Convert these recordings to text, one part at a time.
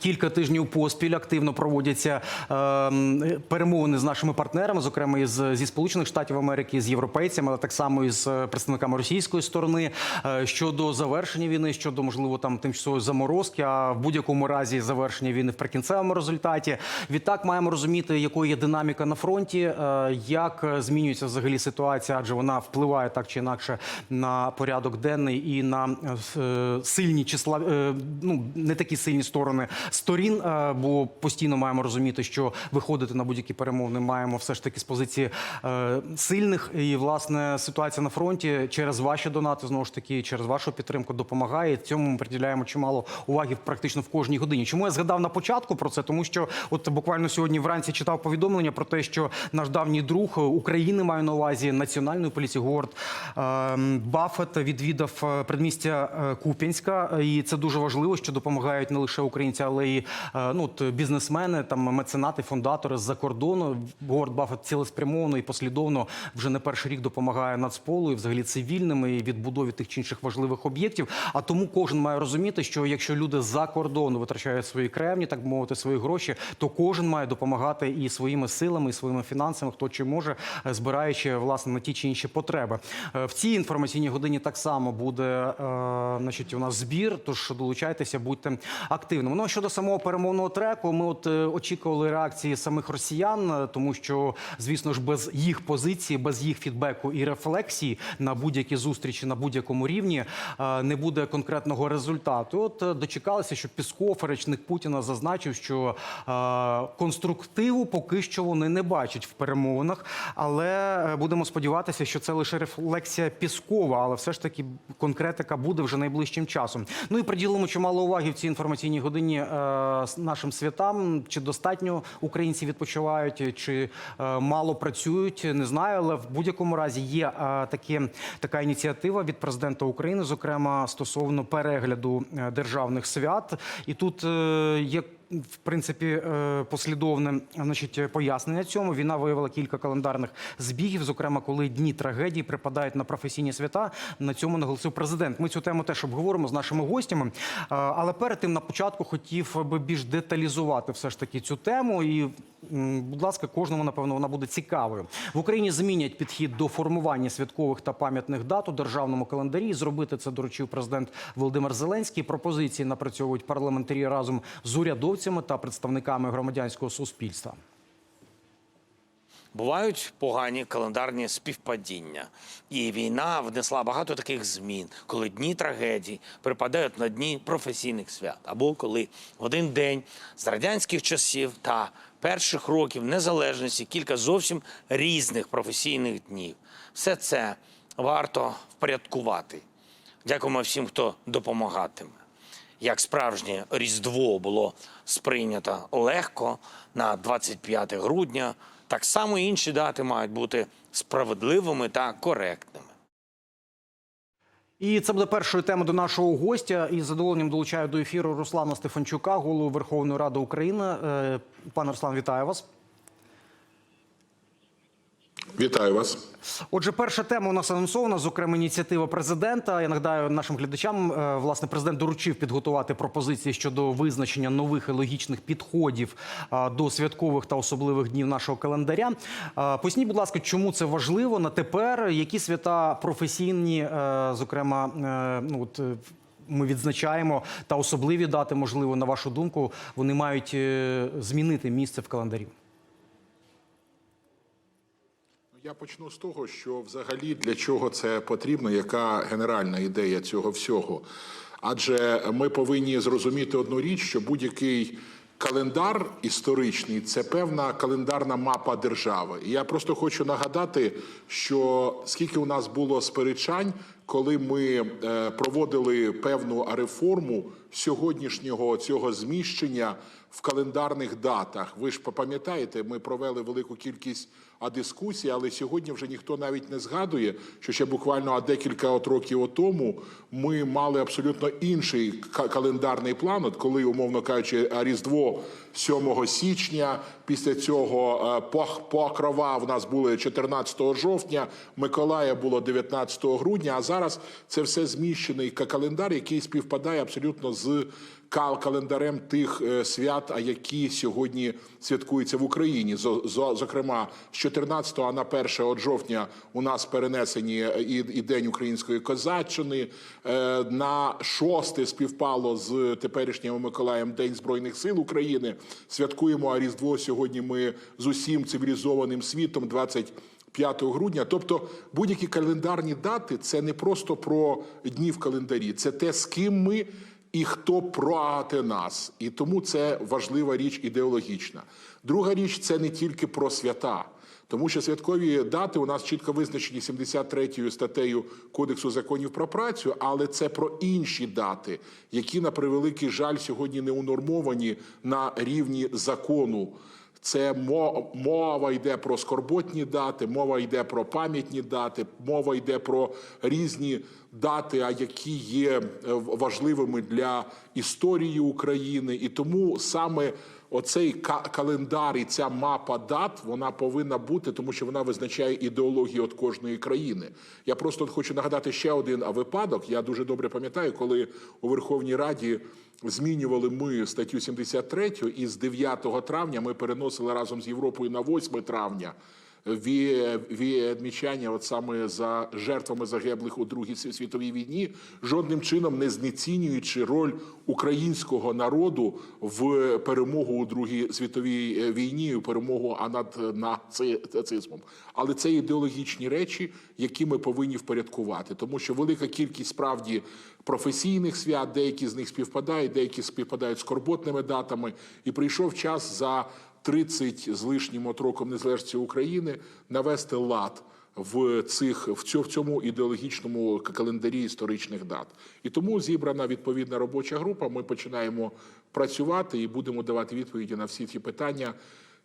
Кілька тижнів поспіль активно проводяться е, перемовини з нашими партнерами, зокрема із зі Сполучених Штатів Америки, з європейцями, але так само і з е, представниками російської сторони е, щодо завершення війни, щодо можливо там тимчасової заморозки, а в будь-якому разі завершення війни в прикінцевому результаті. Відтак маємо розуміти, якою є динаміка на фронті, е, як е, змінюється взагалі ситуація, адже вона впливає так чи інакше на порядок денний і на е, сильні числа, е, ну не такі сильні сторони сторін, е, бо постійно маємо розуміти, що виходити на будь-які перемовини маємо все ж таки з позиції е, сильних. І власне ситуація на фронті через ваші донати знову ж таки, через вашу підтримку допомагає. Цьому ми приділяємо чимало уваги практично в кожній годині. Чому я згадав на початку про це? Тому що от буквально сьогодні вранці читав повідомлення про те, що наш давній друг України маю на увазі національної поліції Говард е, Баффет відвідав предмістя Куп'янська, і це дуже важливо, що допомагають не лише українці, але й е, ну бізнесмени, там меценати, фундатори з-за кордону. Говард Баффет цілеспрямовано і послідовно вже не перший рік допомагає Нацполу і взагалі цивільним і відбудові тих чи інших важливих об'єктів. А тому кожен має розуміти, що якщо люди з-за кордону витрачають свої кремні, так би мовити, свої гроші, то кожен має допомагати і своїми силами, і своїми фінансами, хто чи може, е, збираючи власне на ті чи інші потреби. Е, В цій інформаційній годині так само буде значить, у нас збір. Тож долучайтеся, будьте активними. Ну а щодо самого перемовного треку, ми от е, очікували реакції самих росіян, е, тому що, звісно ж, без їх позиції, без їх фідбеку і рефлексії на будь-які зустрічі на будь-якому рівні е, не буде конкретного результату. От дочекалися, що Пісков, речник Путіна, зазначив, що конструктиву поки що вони не бачать в перемовинах, але будемо сподіватися, що це лише рефлексія Піскова, але все ж таки конкретика буде вже найближчим часом. Ну і приділимо чимало уваги в цій інформаційній годині нашим святам. Чи достатньо українці відпочивають, чи е, мало працюють, не знаю. Але в будь-якому разі є е, такі, така ініціатива від президента України, зокрема стосовно перегляду е, державних свят. І тут е, є в принципі е, послідовне значить, пояснення цьому. Війна виявила кілька календарних збігів, зокрема, коли дні трагедії припадають на професійні свята. На цьому наголосив президент. Ми цю тему теж обговоримо з нашими гостями. Е, Але перед тим на початку хотів би більш деталізувати все ж таки цю тему. І, будь ласка, кожному напевно вона буде цікавою. В Україні змінять підхід до формування святкових та пам'ятних дат у державному календарі. Зробити це доручив президент Володимир Зеленський. Пропозиції напрацьовують парламентарі разом з урядовцями та представниками громадянського суспільства. Бувають погані календарні співпадіння, і війна внесла багато таких змін, коли дні трагедій припадають на дні професійних свят, або коли в один день з радянських часів та перших років незалежності кілька зовсім різних професійних днів. Все це варто впорядкувати. Дякуємо всім, хто допомагатиме. Як справжнє Різдво було сприйнято легко на 25 грудня, так само інші дати мають бути справедливими та коректними. І це буде першою темою до нашого гостя. І з задоволенням долучаю до ефіру Руслана Стефанчука, голову Верховної Ради України. Е, Пане Руслан, вітаю вас. Вітаю вас. Отже, перша тема у нас анонсована, зокрема, ініціатива президента. Я нагадаю нашим глядачам, е, власне, президент доручив підготувати пропозиції щодо визначення нових і логічних підходів е, до святкових та особливих днів нашого календаря. Е, Поясніть, будь ласка, чому це важливо на тепер? Які свята професійні, зокрема, ну от. Ми відзначаємо та особливі дати, можливо, на вашу думку, вони мають змінити місце в календарі. Я почну з того, що взагалі для чого це потрібно, яка генеральна ідея цього всього. Адже ми повинні зрозуміти одну річ, що будь-який календар історичний це певна календарна мапа держави. І я просто хочу нагадати, що скільки у нас було сперечань, коли ми е, проводили певну реформу сьогоднішнього цього зміщення в календарних датах. Ви ж пам'ятаєте, ми провели велику кількість а дискусій, але сьогодні вже ніхто навіть не згадує, що ще буквально декілька от років тому ми мали абсолютно інший ка- календарний план, от коли, умовно кажучи, Різдво 7 січня, після цього е, Покрова в нас були 14 жовтня, Миколая було 19 грудня, а зараз це все зміщений ка- календар, який співпадає абсолютно з календарем тих е, свят, які сьогодні святкуються в Україні. Зо- зо- Зокрема, з 14 а на 1 от жовтня у нас перенесені е, і, і День української козаччини. Е, На 6 співпало з теперішнім Миколаєм День Збройних сил України. Святкуємо Різдво сьогодні. Ми з усім цивілізованим світом 20 5 грудня. Тобто будь-які календарні дати це не просто про дні в календарі, це те, з ким ми і хто проти нас. І тому це важлива річ ідеологічна. Друга річ це не тільки про свята. Тому що святкові дати у нас чітко визначені 73 статтею Кодексу законів про працю, але це про інші дати, які на превеликий жаль сьогодні не унормовані на рівні закону. Це мова йде про скорботні дати, мова йде про пам'ятні дати, мова йде про різні дати, а які є е, важливими для історії України. І тому саме оцей ка- календар і ця мапа дат вона повинна бути, тому що вона визначає ідеологію от кожної країни. Я просто хочу нагадати ще один випадок. Я дуже добре пам'ятаю, коли у Верховній Раді. Змінювали ми статтю 73 і з 9 травня ми переносили разом з Європою на 8 травня ві- відмічання от саме за жертвами загиблих у Другій сві- світовій війні, жодним чином не знецінюючи роль українського народу в перемогу у Другій світовій е, війні, у перемогу над нацизмом. Але це ідеологічні речі, які ми повинні впорядкувати, тому що велика кількість справді професійних свят, деякі з них співпадають, деякі співпадають з скорботними датами. І прийшов час за 30 з лишнім от роком незалежності України навести лад в цих в цьому, цьому ідеологічному календарі історичних дат. І тому зібрана відповідна робоча група. Ми починаємо працювати і будемо давати відповіді на всі ті питання.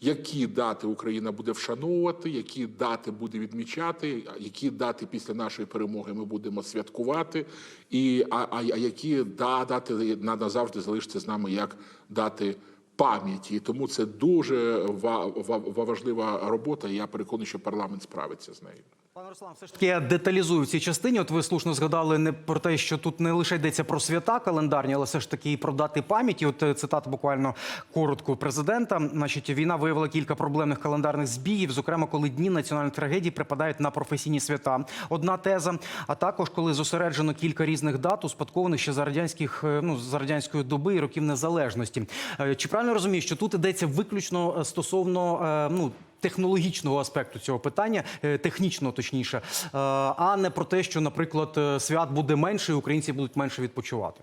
Які дати Україна буде вшановувати, які дати буде відмічати, які дати після нашої перемоги ми будемо святкувати, і а, а, а які да- дати на- назавжди залишаться з нами як дати пам'яті. І тому це дуже ва- ва- ва- важлива робота. і Я переконаний, що парламент справиться з нею. Пане Руслан, все ж таки я деталізую в цій частині. От ви слушно згадали не про те, що тут не лише йдеться про свята календарні, але все ж таки і про дати пам'яті. От е, цитата буквально коротко президента. Значить, війна виявила кілька проблемних календарних збігів, зокрема, коли дні національної трагедії припадають на професійні свята. Одна теза. А також коли зосереджено кілька різних дат, успадкованих ще за радянських е, ну за радянської доби і років незалежності. Е, Чи правильно розумію, що тут йдеться виключно стосовно ну технологічного аспекту цього питання, технічно технічного точніше, е, а не про те, що, наприклад, е, свят буде менше, і українці будуть менше відпочивати.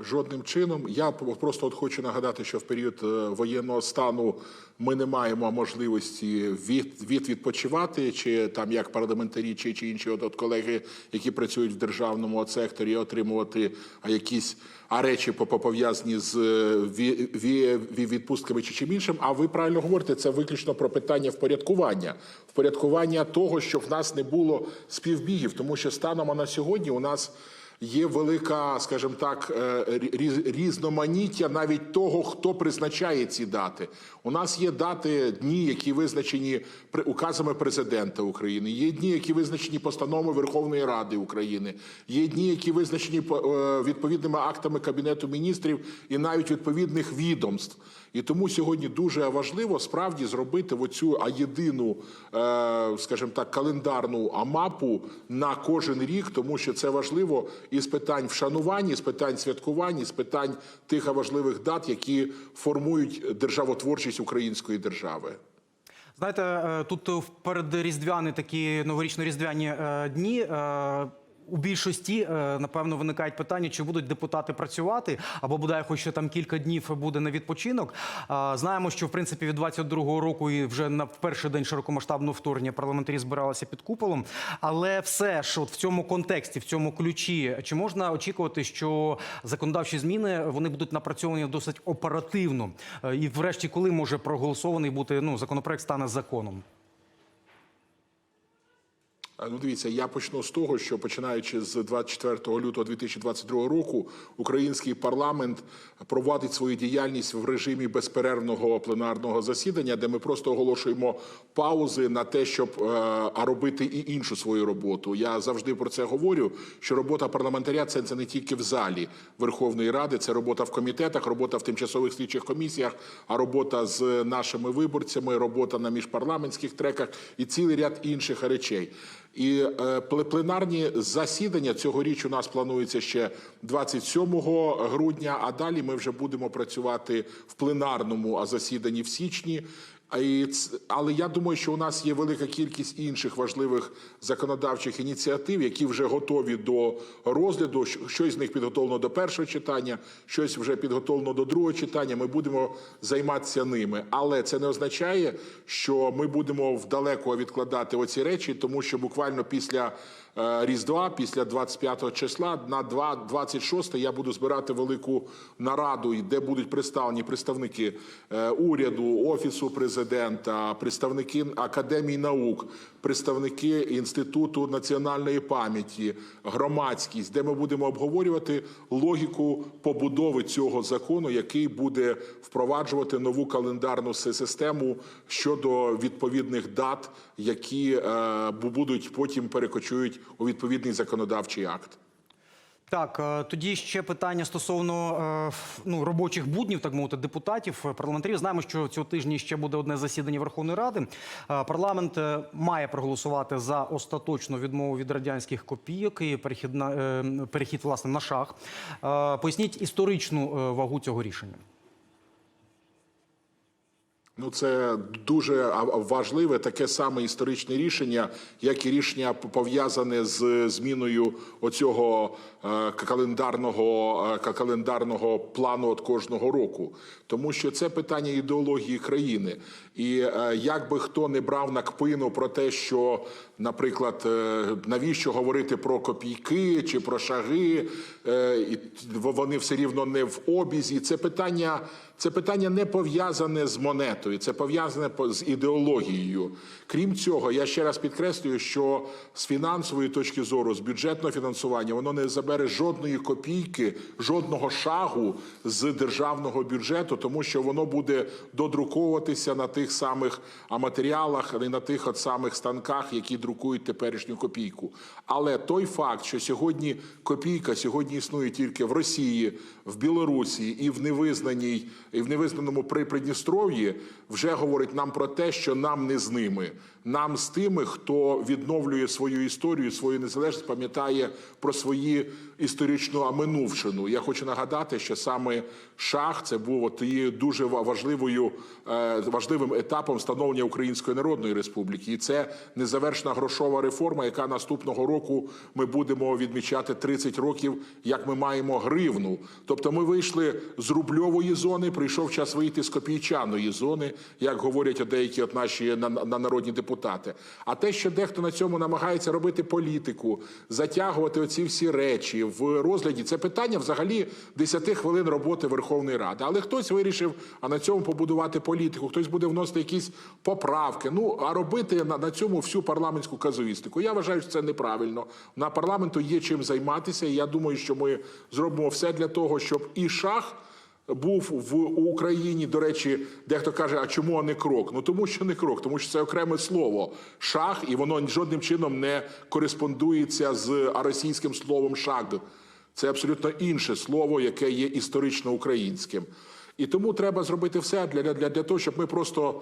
Жодним чином. Я просто от хочу нагадати, що в період е, воєнного стану ми не маємо можливості від, від відпочивати, чи там як парламентарі, чи, чи інші от, от колеги, які працюють в державному секторі, отримувати а якісь а речі по- по- пов'язані з е, ві, ві, ві- відпустками чи чим іншим. А ви правильно говорите, це виключно про питання впорядкування, впорядкування того, щоб в нас не було співбігів, тому що станом на сьогодні у нас. Є велика, скажімо так, е, різноманіття навіть того, хто призначає ці дати. У нас є дати дні, які визначені указами президента України. Є дні, які визначені постановами Верховної Ради України. Є дні, які визначені е, відповідними актами Кабінету міністрів і навіть відповідних відомств. І тому сьогодні дуже важливо справді зробити оцю а єдину, е, скажімо так, календарну амапу на кожен рік, тому що це важливо і з питань вшанування, з питань святкування, з питань тих важливих дат, які формують державотворчість української держави. Знаєте, е, тут в передріздвяні такі новорічно-різдвяні е, дні. У більшості е, напевно виникають питання, чи будуть депутати працювати, або бодай хоч ще там кілька днів буде на відпочинок. Знаємо, що в принципі від 22-го року і вже на перший день широкомасштабного вторгнення парламентарі збиралися під куполом. Але все ж от в цьому контексті, в цьому ключі, чи можна очікувати, що законодавчі зміни вони будуть напрацьовані досить оперативно? Е, І, врешті, коли може проголосований бути ну законопроект стане законом? Ну, дивіться, я почну з того, що починаючи з 24 лютого 2022 року, український парламент проводить свою діяльність в режимі безперервного пленарного засідання, де ми просто оголошуємо паузи на те, щоб е, а робити і іншу свою роботу. Я завжди про це говорю. Що робота парламентаря це, це не тільки в залі Верховної Ради, це робота в комітетах, робота в тимчасових слідчих комісіях, а робота з нашими виборцями, робота на міжпарламентських треках і цілий ряд інших речей. І е, пле- пленарні засідання цьогоріч у нас планується ще 27 грудня. А далі ми вже будемо працювати в пленарному засіданні в січні. Але я думаю, що у нас є велика кількість інших важливих законодавчих ініціатив, які вже готові до розгляду. Щось з них підготовлено до першого читання, щось вже підготовлено до другого читання. Ми будемо займатися ними. Але це не означає, що ми будемо вдалеко відкладати оці речі, тому що буквально після Різдва, після 25 числа, на 2 26 я буду збирати велику нараду, де будуть представлені представники е, уряду, офісу президента, представники академії наук, представники інституту національної пам'яті, громадськість, де ми будемо обговорювати логіку побудови цього закону, який буде впроваджувати нову календарну систему щодо відповідних дат, які е, будуть потім перекочують у відповідний законодавчий акт. Так, е, тоді ще питання стосовно е, ну, робочих буднів, так мовити, депутатів, парламентарів. Знаємо, що цього тижня ще буде одне засідання Верховної Ради. Парламент має проголосувати за остаточну відмову від радянських копійок і перехід, на, перехід власне на шах. Поясніть історичну вагу цього рішення. Ну, це дуже важливе таке саме історичне рішення, як і рішення пов'язане з зміною оцього е, календарного е, календарного плану от кожного року, тому що це питання ідеології країни. І е, як би хто не брав на кпину про те, що, наприклад, навіщо говорити про копійки чи про шаги, вони все рівно не в обізі. Це питання. Це питання не пов'язане з монетою, це пов'язане по- з ідеологією. Крім цього, я ще раз підкреслюю, що з фінансової точки зору, з бюджетного фінансування, воно не забере жодної копійки, жодного шагу з державного бюджету, тому що воно буде додруковуватися на тих самих а, матеріалах, і на тих от самих станках, які друкують теперішню копійку. Але той факт, що сьогодні копійка сьогодні існує тільки в Росії, в Білорусі і в невизнаній, і в невизнаному при Придністров'ї, вже говорить нам про те, що нам не з ними. Нам з тими, хто відновлює свою історію, свою незалежність, пам'ятає про свої історичну минувшину. Я хочу нагадати, що саме шах це був і дуже ва- важливою е, важливим етапом встановлення Української Народної Республіки. І це незавершена грошова реформа, яка наступного року ми будемо відмічати 30 років, як ми маємо гривну. Тобто ми вийшли з рубльової зони, прийшов час вийти з копійчаної зони, як говорять деякі от наші на, на народні депутати. А те, що дехто на цьому намагається робити політику, затягувати оці всі речі в розгляді, це питання взагалі 10 хвилин роботи Верховної Ради. Але хтось вирішив, а на цьому побудувати політику, хтось буде вносити якісь поправки. Ну а робити на, на цьому всю парламентську казуїстику. Я вважаю, що це неправильно. На парламенту є чим займатися. І я думаю, що ми зробимо все для того, щоб і шах був в Україні. До речі, дехто каже, а чому не крок? Ну тому що не крок, тому що це окреме слово шах, і воно жодним чином не кореспондується з російським словом шаг. Це абсолютно інше слово, яке є історично українським. І тому треба зробити все для, для, для того, щоб ми просто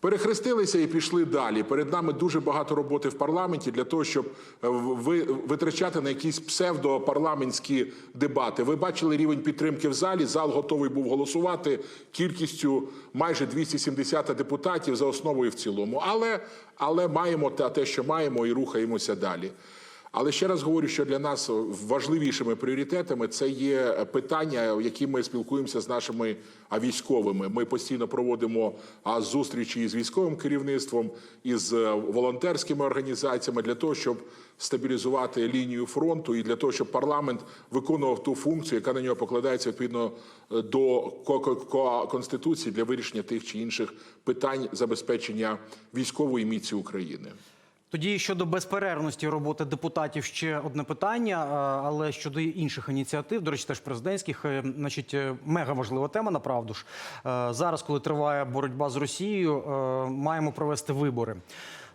перехрестилися і пішли далі. Перед нами дуже багато роботи в парламенті для того, щоб е, ви, витрачати на якісь псевдопарламентські дебати. Ви бачили рівень підтримки в залі. Зал готовий був голосувати кількістю майже 270 депутатів за основу і в цілому. Але, але маємо те, що маємо, і рухаємося далі. Але ще раз говорю, що для нас важливішими пріоритетами це є питання, які ми спілкуємося з нашими військовими. Ми постійно проводимо зустрічі з військовим керівництвом, із е, волонтерськими організаціями для того, щоб стабілізувати лінію фронту, і для того, щоб парламент виконував ту функцію, яка на нього покладається відповідно е, до ко- ко- ко- конституції для вирішення тих чи інших питань забезпечення військової міці України. Тоді щодо безперервності роботи депутатів ще одне питання, але щодо інших ініціатив, до речі, теж президентських, е, значить, е, мега важлива тема, направду ж. Е, Зараз, коли триває боротьба з Росією, е, маємо провести вибори.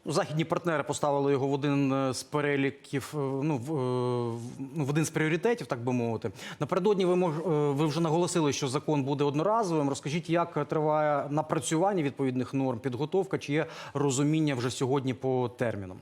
Ну, Західні партнери поставили його в один е, з переліків, е, ну в, е, ну, в один з пріоритетів, так би мовити. Напередодні ви мож, ви вже наголосили, що закон буде одноразовим. Розкажіть, як триває напрацювання відповідних норм, підготовка, чи є розуміння вже сьогодні по термінам?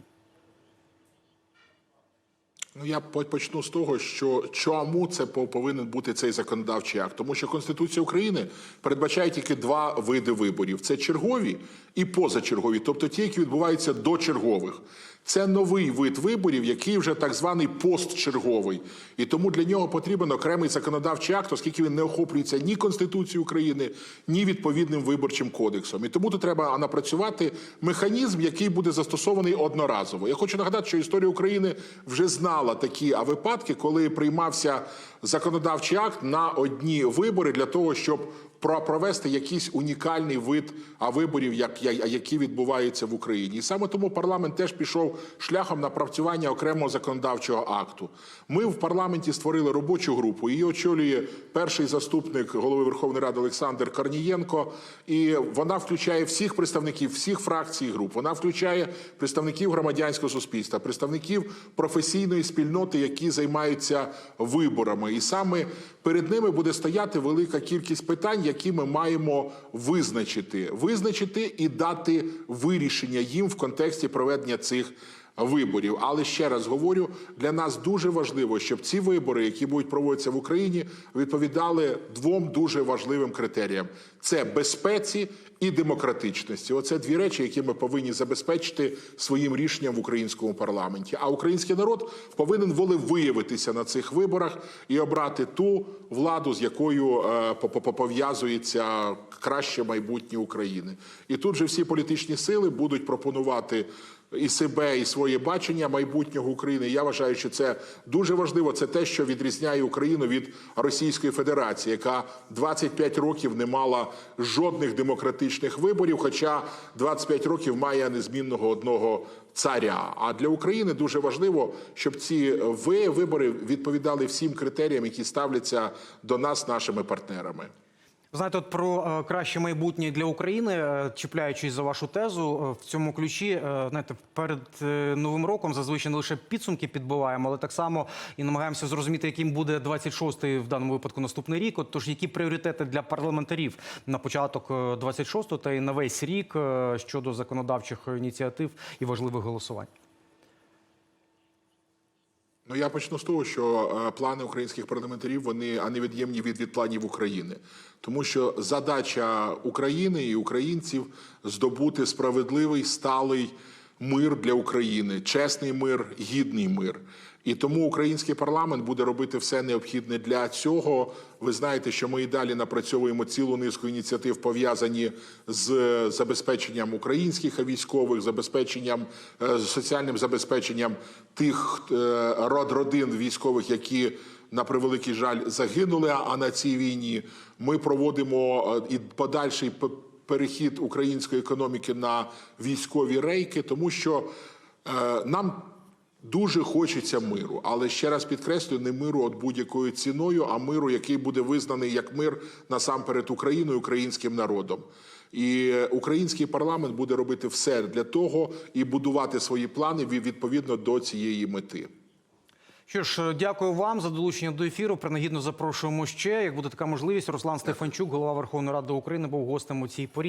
Ну, я почну з того, що чому це повинен бути цей законодавчий акт. Тому що Конституція України передбачає тільки два види виборів: це чергові і позачергові, тобто ті, які відбуваються до чергових. Це новий вид виборів, який вже так званий постчерговий. І тому для нього потрібен окремий законодавчий акт, оскільки він не охоплюється ні Конституцією України, ні відповідним виборчим кодексом. І тому тут треба напрацювати механізм, який буде застосований одноразово. Я хочу нагадати, що історія України вже знала такі а, випадки, коли приймався законодавчий акт на одні вибори для того, щоб провести якийсь унікальний вид виборів, як, які відбуваються в Україні. І саме тому парламент теж пішов шляхом напрацювання окремого законодавчого акту. Ми в парламенті створили робочу групу. Її очолює перший заступник голови Верховної Ради Олександр Корнієнко. І вона включає всіх представників всіх фракцій груп. Вона включає представників громадянського суспільства, представників професійної спільноти, які займаються виборами. І саме перед ними буде стояти велика кількість питань, які ми маємо визначити, визначити і дати вирішення їм в контексті проведення цих виборів. Але ще раз говорю, для нас дуже важливо, щоб ці вибори, які будуть проводитися в Україні, відповідали двом дуже важливим критеріям: це безпеці і демократичності. Оце дві речі, які ми повинні забезпечити своїм рішенням в українському парламенті. А український народ повинен волевиявитися на цих виборах і обрати ту владу, з якою е, по- по- пов'язується краще майбутнє України. І тут же всі політичні сили будуть пропонувати. І себе, і своє бачення майбутнього України. Я вважаю, що це дуже важливо. Це те, що відрізняє Україну від Російської Федерації, яка 25 років не мала жодних демократичних виборів, хоча 25 років має незмінного одного царя. А для України дуже важливо, щоб ці вибори відповідали всім критеріям, які ставляться до нас нашими партнерами. Знаєте, от про е, краще майбутнє для України, е, чіпляючись за вашу тезу, е, в цьому ключі, знаєте, перед новим роком зазвичай не лише підсумки підбиваємо, але так само і намагаємося зрозуміти, яким буде 26-й в даному випадку наступний рік. От тож які пріоритети для парламентарів на початок е, 26-го та й на весь рік щодо законодавчих ініціатив і важливих голосувань. Ну я почну з того, що е, плани українських парламентарів вони а невід'ємні від, від планів України, тому що задача України і українців здобути справедливий сталий мир для України, чесний мир, гідний мир. І тому український парламент буде робити все необхідне для цього. Ви знаєте, що ми і далі напрацьовуємо цілу низку ініціатив, пов'язані з забезпеченням українських військових, забезпеченням е, соціальним забезпеченням тих е, род родин військових, які на превеликий жаль загинули. А на цій війні ми проводимо е, і подальший перехід української економіки на військові рейки, тому що е, нам. Дуже хочеться миру, але ще раз підкреслюю, не миру от будь-якою ціною, а миру, який буде визнаний як мир насамперед Україною, українським народом. І український парламент буде робити все для того і будувати свої плани від- відповідно до цієї мети. Що ж, дякую вам за долучення до ефіру. Принагідно запрошуємо ще. Як буде така можливість, Руслан Стефанчук, голова Верховної Ради України, був гостем у цій порі.